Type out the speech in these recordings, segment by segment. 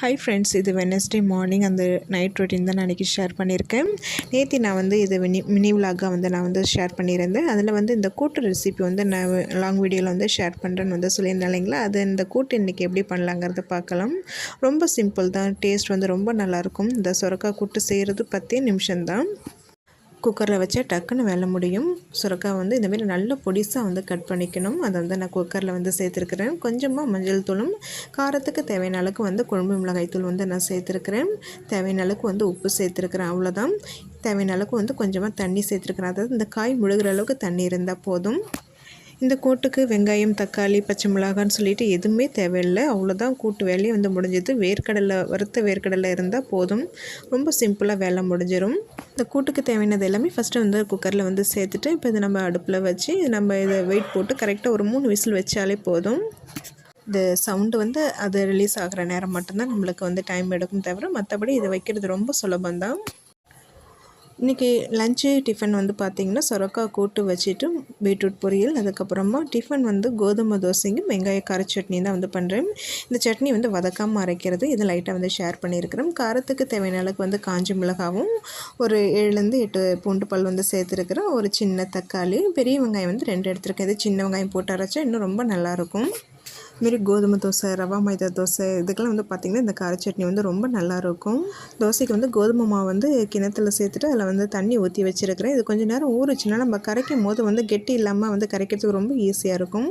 High friends இது Wednesday morning அந்த night routine தான் நான் அன்றைக்கி ஷேர் பண்ணியிருக்கேன். நேற்று நான் வந்து இது மினி மினி விலாகாக வந்து நான் வந்து ஷேர் பண்ணியிருந்தேன். அதில் வந்து இந்த கூட்டு ரெசிபி வந்து நான் லாங் வீடியோவில் வந்து ஷேர் பண்ணுறேன்னு வந்து சொல்லியிருந்தேன் இல்லைங்களா? அது இந்த கூட்டு இன்றைக்கி எப்படி பண்ணலாங்கிறத பார்க்கலாம். ரொம்ப சிம்பிள் தான். டேஸ்ட் வந்து ரொம்ப நல்லாயிருக்கும் இந்த சுரக்காய் கூட்டு செய்கிறது பத்தே நிமிஷம்தான். குக்கரில் வச்சா டக்குன்னு வேலை முடியும். சுரக்காய் வந்து இந்தமாரி நல்ல பொடிசாக வந்து கட் பண்ணிக்கணும். அதை வந்து நான் குக்கரில் வந்து சேர்த்துருக்கிறேன். கொஞ்சமாக மஞ்சள் தூளும் காரத்துக்கு தேவையான அளவுக்கு வந்து குழம்பு மிளகாய் தூள் வந்து நான் சேர்த்துருக்கிறேன். தேவையான அளவுக்கு வந்து உப்பு சேர்த்துருக்கிறேன் அவ்வளோதான் தேவையான அளவுக்கு வந்து கொஞ்சமாக தண்ணி சேர்த்துருக்கிறேன். அதாவது இந்த காய் முழுகிற அளவுக்கு தண்ணி இருந்தால் போதும். இந்த கூட்டுக்கு வெங்காயம் தக்காளி பச்சை மிளகான்னு சொல்லிட்டு எதுவுமே தேவையில்லை. அவ்வளோதான் கூட்டு வேலையும் வந்து முடிஞ்சது. வேர்க்கடலை வறுத்த வேர்க்கடலை இருந்தால் போதும். ரொம்ப சிம்பிளாக வேலை முடிஞ்சிடும் இந்த கூட்டுக்கு தேவையானது எல்லாமே ஃபஸ்ட்டு வந்து குக்கரில் வந்து சேர்த்துட்டு இப்போ இதை நம்ம அடுப்பில் வச்சு நம்ம இதை வெயிட் போட்டு கரெக்டாக ஒரு மூணு விசில் வச்சாலே போதும். இந்த சவுண்டு வந்து அது ரிலீஸ் ஆகிற நேரம் மட்டும்தான் நம்மளுக்கு வந்து டைம் எடுக்கும் தவிர மற்றபடி இதை வைக்கிறது ரொம்ப சுலபம்தான். இன்றைக்கி லஞ்சு டிஃபன் வந்து பார்த்திங்கன்னா சொரக்காய் கூட்டு வச்சுட்டு பீட்ரூட் பொரியல் அதுக்கப்புறமா டிஃபன் வந்து கோதுமை தோசையும் வெங்காய கார சட்னி தான் வந்து பண்ணுறேன் இந்த சட்னி வந்து வதக்காமல் அரைக்கிறது இது லைட்டாக வந்து ஷேர் பண்ணியிருக்கிறோம் காரத்துக்கு தேவையான அளவுக்கு வந்து காஞ்சி மிளகாவும் ஒரு ஏழுலேருந்து எட்டு பூண்டு பல் வந்து சேர்த்துருக்குறோம் ஒரு சின்ன தக்காளி பெரிய வெங்காயம் வந்து ரெண்டு எடுத்துருக்கேன். இது சின்ன வெங்காயம் போட்டு அரைச்சா இன்னும் ரொம்ப நல்லாயிருக்கும் இதுமாரி கோதுமை தோசை ரவா மைதா தோசை இதுக்கெல்லாம் வந்து பார்த்திங்கன்னா இந்த கார சட்னி வந்து ரொம்ப நல்லாயிருக்கும் தோசைக்கு வந்து கோதுமை மாவு வந்து கிணத்துல சேர்த்துட்டு அதில் வந்து தண்ணி ஊற்றி வச்சுருக்கிறேன். இது கொஞ்சம் நேரம் ஊறுச்சுன்னா நம்ம கரைக்கும் போது வந்து கெட்டி இல்லாமல் வந்து கரைக்கிறதுக்கு ரொம்ப ஈஸியாக இருக்கும்.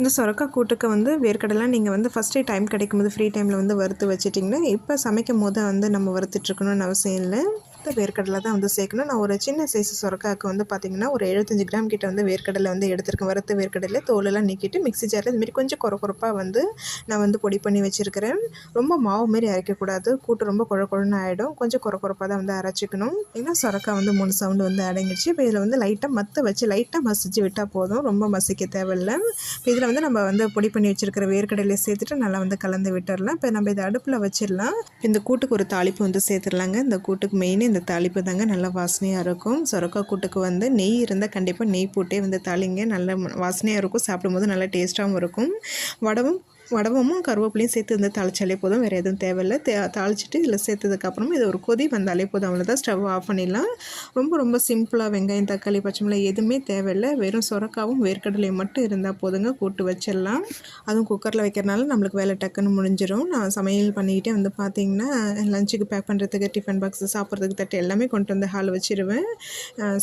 இந்த சொரக்காய் கூட்டுக்கு வந்து வேர்க்கடலாம் நீங்கள் வந்து ஃபஸ்ட்டே டைம் கிடைக்கும்போது ஃப்ரீ டைமில் வந்து வறுத்து வச்சுட்டிங்கன்னா இப்போ சமைக்கும் போது வந்து நம்ம வறுத்துட்ருக்கணும்னு அவசியம் இல்லை. வறுத்த வேர்க்கடலை தான் வந்து சேர்க்கணும். நான் ஒரு சின்ன சைஸ் சுரக்காய்க்கு வந்து பார்த்திங்கன்னா ஒரு எழுபத்தஞ்சு கிராம் கிட்ட வந்து வேர்க்கடலை வந்து எடுத்துருக்கேன். வறுத்த வேர்க்கடலை தோலெல்லாம் நீக்கிட்டு மிக்ஸி ஜாரில் இதுமாரி கொஞ்சம் குறை குறப்பாக வந்து நான் வந்து பொடி பண்ணி வச்சுருக்கிறேன். ரொம்ப மாவு மாரி அரைக்கக்கூடாது. கூட்டு ரொம்ப குழ குழன்னு ஆகிடும் கொஞ்சம் குறை குறப்பாக தான் வந்து அரைச்சிக்கணும். ஏன்னா சுரக்காய் வந்து மூணு சவுண்டு வந்து அடங்கிடுச்சு இப்போ இதில் வந்து லைட்டாக மற்ற வச்சு லைட்டாக மசிச்சு விட்டால் போதும். ரொம்ப மசிக்க தேவையில்லை. இப்போ இதில் வந்து நம்ம வந்து பொடி பண்ணி வச்சுருக்கிற வேர்க்கடலையை சேர்த்துட்டு நல்லா வந்து கலந்து விட்டுடலாம் இப்போ நம்ம இதை அடுப்பில் வச்சிடலாம். இந்த கூட்டுக்கு ஒரு தாளிப்பு வந்து சேர்த்துடலாங்க. இந்த கூட்டுக்கு மெயின் இந்த தாளிப்பு தாங்க நல்லா வாசனையாக இருக்கும். சொரக்காய் கூட்டுக்கு வந்து நெய் இருந்தால் கண்டிப்பாக நெய் போட்டே வந்து தாளிங்க. நல்ல வாசனையாக இருக்கும். சாப்பிடும்போது நல்லா டேஸ்ட்டாகவும் இருக்கும். வடவும் வடவமும் கருவேப்பிலையும் சேர்த்து வந்து தாளிச்சாலே போதும். வேறு எதுவும் தேவையில்லை. தே தாளிச்சிட்டு இதில் சேர்த்ததுக்கப்புறமும் இது ஒரு கொதி வந்தாலே போதும். அவ்வளோதான் ஸ்டவ் ஆஃப் பண்ணிடலாம். ரொம்ப ரொம்ப சிம்பிளாக வெங்காயம் தக்காளி பச்சை மிளகாய் எதுவுமே தேவையில்லை. வெறும் சொரக்காவும் வேர்க்கடலையும் மட்டும் இருந்தால் போதுங்க. கூட்டு வச்சிடலாம். அதுவும் குக்கரில் வைக்கிறனால நம்மளுக்கு வேலை டக்குன்னு முடிஞ்சிடும் நான் சமையல் பண்ணிக்கிட்டே வந்து பார்த்திங்கன்னா லஞ்சுக்கு பேக் பண்ணுறதுக்கு டிஃபன் பாக்ஸ் சாப்பிட்றதுக்கு தட்டு எல்லாமே கொண்டு வந்து ஹால் வச்சிருவேன்.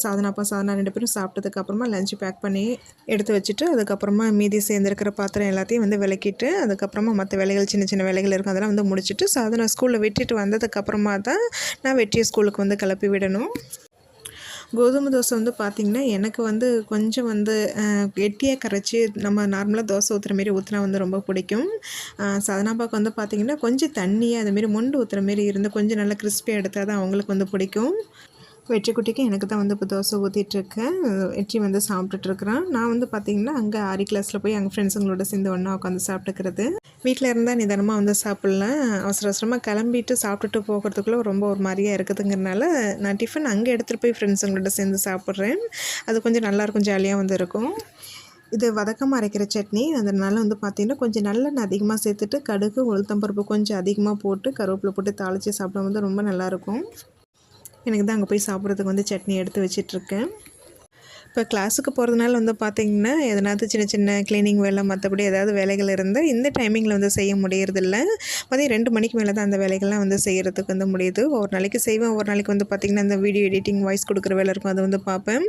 சாதனாப்பா சாதனா ரெண்டு பேரும் சாப்பிட்டதுக்கப்புறமா லஞ்சு பேக் பண்ணி எடுத்து வச்சுட்டு அதுக்கப்புறமா மீதி சேர்ந்துருக்கிற பாத்திரம் எல்லாத்தையும் வந்து விளக்கிட்டு அதுக்கப்புறமா மற்ற வேலைகள் சின்ன சின்ன வேலைகள் இருக்கும் அதெல்லாம் வந்து முடிச்சுட்டு சாதனை ஸ்கூலில் விட்டுட்டு வந்ததுக்கப்புறமா தான் நான் வெற்றியை ஸ்கூலுக்கு வந்து கிளப்பி விடணும். கோதுமை தோசை வந்து பார்த்திங்கன்னா எனக்கு வந்து கொஞ்சம் வந்து கெட்டியாக கரைச்சி நம்ம நார்மலாக தோசை ஊற்றுற மாரி ஊற்றினா வந்து ரொம்ப பிடிக்கும். சதனாப்பாக்கு வந்து பார்த்திங்கன்னா கொஞ்சம் தண்ணியாக அதுமாரி மொண்டு ஊற்றுற மாரி இருந்து கொஞ்சம் நல்லா கிறிஸ்பியாக எடுத்தால் தான் அவங்களுக்கு வந்து பிடிக்கும். வெற்றி குட்டிக்கு எனக்கு தான் வந்து இப்போ தோசை ஊற்றிட்டுருக்கேன் வெற்றி வந்து சாப்பிட்டுட்ருக்குறான் நான் வந்து பார்த்திங்கன்னா அங்கே ஆரி கிளாஸில் போய் அங்கே ஃப்ரெண்ட்ஸுங்களோட சேர்ந்து ஒன்றா உட்காந்து சாப்பிட்டுக்கிறது. வீட்டில் இருந்தால் நிதானமாக வந்து சாப்பிட்லாம். அவசர அவசரமாக கிளம்பிட்டு சாப்பிட்டுட்டு போகிறதுக்குள்ளே ரொம்ப ஒரு மாதிரியாக இருக்குதுங்கிறனால நான் டிஃபன் அங்கே எடுத்துகிட்டு போய் ஃப்ரெண்ட்ஸுங்களோட சேர்ந்து சாப்பிட்றேன். அது கொஞ்சம் நல்லாயிருக்கும் ஜாலியாக வந்து இருக்கும். இது வதக்கமாக அரைக்கிற சட்னி. அதனால் வந்து பார்த்திங்கன்னா கொஞ்சம் நல்லெண்ணெய் அதிகமாக சேர்த்துட்டு கடுகு உளுத்தம்பருப்பு கொஞ்சம் அதிகமாக போட்டு கருவேப்பிலை போட்டு தாளித்து சாப்பிடும் ரொம்ப நல்லாயிருக்கும் எனக்கு தான் அங்கே போய் சாப்பிட்றதுக்கு வந்து சட்னி எடுத்து வச்சிட்ருக்கேன். இப்போ கிளாஸுக்கு போகிறதுனால வந்து பார்த்திங்கன்னா எதனாவது சின்ன சின்ன க்ளீனிங் வேலை மற்றபடி ஏதாவது வேலைகள் இருந்தால் இந்த டைமிங்கில் வந்து செய்ய முடியறதில்ல. மதியம் ரெண்டு மணிக்கு மேலே தான் அந்த வேலைகள்லாம் வந்து செய்கிறதுக்கு வந்து முடியுது. ஒரு நாளைக்கு செய்வேன். ஒரு நாளைக்கு வந்து பார்த்திங்கன்னா அந்த வீடியோ எடிட்டிங் வாய்ஸ் கொடுக்குற வேலை இருக்கும் அதை வந்து பார்ப்பேன்.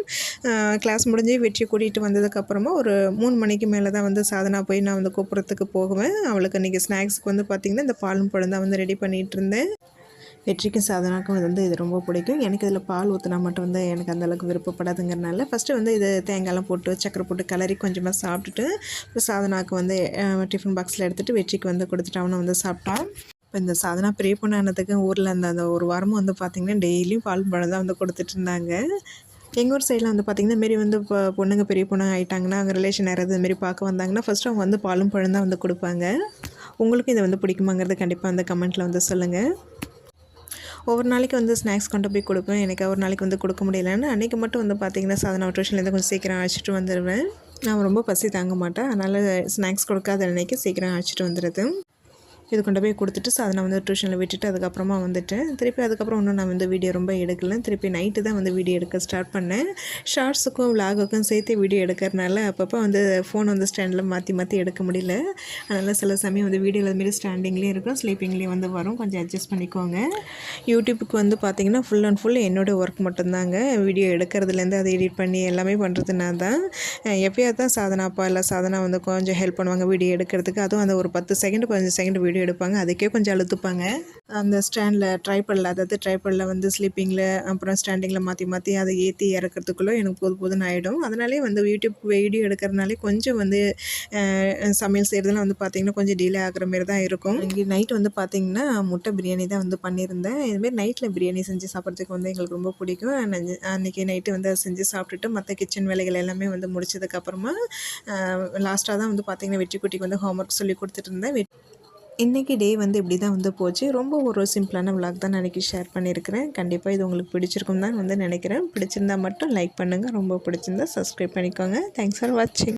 கிளாஸ் முடிஞ்சு வெற்றி கூட்டிகிட்டு வந்ததுக்கப்புறமா ஒரு மூணு மணிக்கு மேலே தான் வந்து சாதனா போய் நான் வந்து கூப்பிட்றதுக்கு போகுவேன். அவளுக்கு இன்றைக்கி ஸ்நாக்ஸுக்கு வந்து பார்த்திங்கன்னா இந்த பாலும் பழம் தான் வந்து ரெடி பண்ணிகிட்டு இருந்தேன். வெற்றிக்கும் சாதனாக்கும் வந்து இது ரொம்ப பிடிக்கும். எனக்கு இதில் பால் ஊற்றினா மட்டும் வந்து எனக்கு அந்தளவுக்கு விருப்பப்படாதுங்கிறனால ஃபஸ்ட்டு வந்து இது தேங்காயெலாம் போட்டு சக்கரை போட்டு கலரி கொஞ்சமாக சாப்பிட்டுட்டு இப்போ வந்து டிஃபன் பாக்ஸில் எடுத்துகிட்டு வெற்றிக்கு வந்து கொடுத்துட்டு அவனை வந்து சாப்பிட்டான். இப்போ இந்த சாதனா பெரிய பொண்ணானதுக்கு ஊரில் அந்த அந்த ஒரு வாரமும் வந்து பார்த்திங்கன்னா டெய்லியும் பால் பழம் தான் வந்து கொடுத்துட்டு இருந்தாங்க. எங்கள் ஊர் சைடில் வந்து பார்த்திங்கன்னா மாரி வந்து இப்போ பொண்ணுங்க பெரிய பொண்ணு ஆகிட்டாங்கன்னா அவங்க ரிலேஷன் யாராவது இதுமாரி பார்க்க வந்தாங்கன்னா ஃபஸ்ட்டு அவங்க வந்து பாலும் பழம் தான் வந்து கொடுப்பாங்க. உங்களுக்கும் இதை வந்து பிடிக்குமாங்கிறது கண்டிப்பாக அந்த கமெண்ட்டில் வந்து சொல்லுங்கள் ஒவ்வொரு நாளைக்கு வந்து ஸ்நாக்ஸ் கொண்டு போய் கொடுப்பேன். எனக்கு ஒரு நாளைக்கு வந்து கொடுக்க முடியலன்னு அன்றைக்கி மட்டும் வந்து பார்த்திங்கன்னா சாதனை டியூஷன்லேருந்து கொஞ்சம் சீக்கிரம் அழைச்சிட்டு வந்துடுவேன் நான் ரொம்ப பசி தாங்க மாட்டேன். அதனால் ஸ்நாக்ஸ் கொடுக்காத அன்றைக்கி சீக்கிரம் அழைச்சிட்டு வந்துடுது இது கொண்டு போய் கொடுத்துட்டு சாதனை வந்து டியூஷனில் விட்டுட்டு அதுக்கப்புறமா வந்துட்டேன். திருப்பி அதுக்கப்புறம் இன்னும் நான் வந்து வீடியோ ரொம்ப எடுக்கல. திருப்பி நைட்டு தான் வந்து வீடியோ எடுக்க ஸ்டார்ட் பண்ணேன். ஷார்ட்ஸுக்கும் விலாகுக்கும் சேர்த்து வீடியோ எடுக்கிறனால அப்பப்போ வந்து ஃபோன் வந்து ஸ்டாண்டில் மாற்றி மாற்றி எடுக்க முடியல. அதனால் சில சமயம் வந்து வீடியோ அதுமாரி ஸ்டாண்டிங்லேயும் இருக்கும் ஸ்லீப்பிங்லேயும் வந்து வரும். கொஞ்சம் அட்ஜஸ்ட் பண்ணிக்கோங்க. யூடியூப்புக்கு வந்து பார்த்திங்கன்னா ஃபுல் அண்ட் ஃபுல் என்னோடய ஒர்க் மட்டும்தாங்க. வீடியோ எடுக்கிறதுலேருந்து அதை எடிட் பண்ணி எல்லாமே பண்ணுறதுனால தான். எப்போயாவது தான் சாதனா அப்பா இல்லை சாதனா வந்து கொஞ்சம் ஹெல்ப் பண்ணுவாங்க வீடியோ எடுக்கிறதுக்கு. அதுவும் அந்த ஒரு பத்து செகண்ட் பதினஞ்சு செகண்ட் வீடியோ எடுப்பாங்க அதுக்கே கொஞ்சம் அழுத்துப்பாங்க. அந்த ஸ்டாண்டில் ட்ரைபடில் அதாவது ட்ரைபடில் வந்து ஸ்லீப்பிங்கில் அப்புறம் ஸ்டாண்டிங்கில் மாற்றி மாற்றி அதை ஏற்றி இறக்கிறதுக்குள்ளே எனக்கு போது போதுன்னு ஆகிடும் அதனாலே வந்து யூடியூப் வீடியோ எடுக்கிறதுனாலே கொஞ்சம் வந்து சமையல் செய்கிறதுலாம் வந்து பார்த்திங்கன்னா கொஞ்சம் டிலே ஆகிற மாரி தான் இருக்கும். இங்கே நைட் வந்து பார்த்திங்கன்னா முட்டை பிரியாணி தான் வந்து பண்ணியிருந்தேன். இதுமாரி நைட்டில் பிரியாணி செஞ்சு சாப்பிட்றதுக்கு வந்து எங்களுக்கு ரொம்ப பிடிக்கும். அன்றைக்கி நைட்டு வந்து அதை செஞ்சு சாப்பிட்டுட்டு மற்ற கிச்சன் வேலைகள் எல்லாமே வந்து முடிச்சதுக்கப்புறமா லாஸ்ட்டாக தான் வந்து பார்த்திங்கன்னா வெற்றி குட்டிக்கு வந்து ஹோம்ஒர்க் சொல்லி கொடுத்துட்டு இருந்தேன். இன்றைக்கி டே வந்து இப்படி தான் வந்து போச்சு. ரொம்ப ஒரு சிம்பிளான விளாக் தான் அன்றைக்கி ஷேர் பண்ணியிருக்கிறேன். கண்டிப்பாக இது உங்களுக்கு பிடிச்சிருக்கும் தான் வந்து நினைக்கிறேன். பிடிச்சிருந்தா மட்டும் லைக் பண்ணுங்கள் ரொம்ப பிடிச்சிருந்தா சப்ஸ்கிரைப் பண்ணிக்கோங்க. தேங்க்ஸ் ஃபார் வாட்சிங்